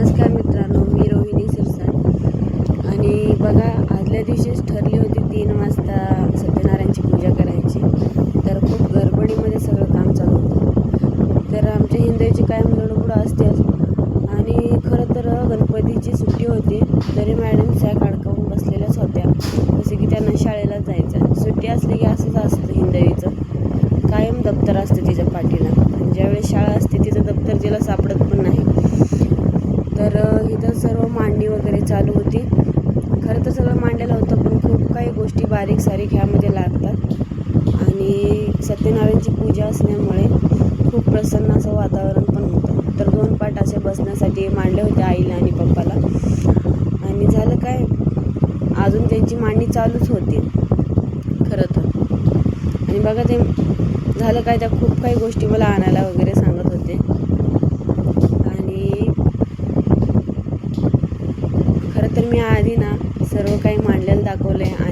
नमस्कार मित्रांनो मी रोहिणी सिरसाट आणि बघा आदल्या दिवशीच ठरली होती तीन वाजता सत्यनारायणची पूजा करायची. तर खूप गडबडीमध्ये सगळं काम चालू होतं. तर आमच्या हिंदूची कायम गडबड असतेच आणि खरं तर गणपतीची सुट्टी होती तरी मॅडम सॅक अडकावून बसलेल्याच होत्या. जसे की त्यांना शाळेला जायचं सुट्टी असली की असंच असतं हिंदवीचं. कायम दप्तर असतं तिच्या पाठीला. ज्यावेळेस शाळा असते तिचं दप्तर तिला सापडत इथं सर्व मांडणी वगैरे चालू होती. खरं तर सगळं मांडलेलं होतं पण खूप काही गोष्टी बारीक सारीक ह्यामध्ये लागतात. आणि सत्यनारायणची पूजा असल्यामुळे खूप प्रसन्न असं वातावरण पण होतं. तर दोन पाट असे बसण्यासाठी मांडले होते आईला आणि पप्पाला. आणि झालं काय? अजून त्यांची मांडणी चालूच होती. खरं तर. आणि बघा ते झालं काय? त्या खूप काही गोष्टी मला आणायला वगैरे सांगत होते आणि खरं तर मी आधी ना सर्व काही